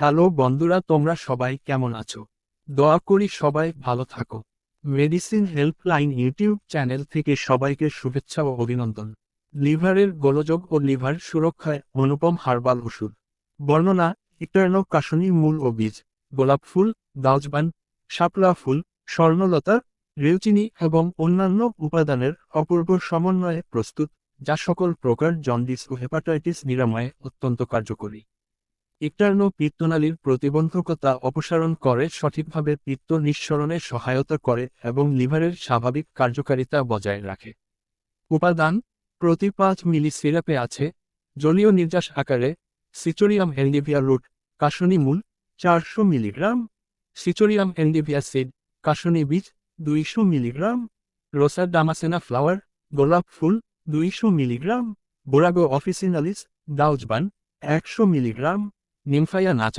Hello বন্ধুরা, তোমরা সবাই কেমন আছো? দয়া করি সবাই ভালো থাকো। মেডিসিন হেল্পলাইন ইউটিউব চ্যানেল থেকে সবাইকে শুভেচ্ছা ও অভিনন্দন। লিভারের গোলযোগ ও লিভার সুরক্ষায় অনুপম হার্বাল ওষুধ। বর্ণনা ইটার্নো কাশনি মূল ও বীজ। গোলাপ ফুল, দাউজবান, শাপলা ফুল, স্বর্ণলতা, রেউচিনি এবং অন্যান্য উপাদানের অপূর্ব সমন্বয়ে প্রস্তুত, যা সকল প্রকার জন্ডিস ও হেপাটাইটিস নিরাময়ে অত্যন্ত কার্যকরী। ইটার্নো পিত্তনালীর প্রতিবন্ধকতা অপসারণ করে, সঠিকভাবে পিত্ত নিঃসরণে সহায়তা করে এবং লিভারের স্বাভাবিক কার্যকারিতা বজায় রাখে। উপাদান, প্রতি পাঁচ মিলি সিরাপে আছে, জলীয় নির্যাস আকারে সিচোরিয়াম এন্ডিভিয়া রুট, কাশনি মূল, চারশো মিলিগ্রাম। সিচোরিয়াম এন্ডিভিয়া সিড, কাশনি বীজ, দুইশো মিলিগ্রাম। রোসার ডামাসেনা ফ্লাওয়ার, গোলাপ ফুল, দুইশো মিলিগ্রাম। বোরাগো অফিসিনালিস, দাউজবান, একশো মিলিগ্রাম। নিমফায়া নাচা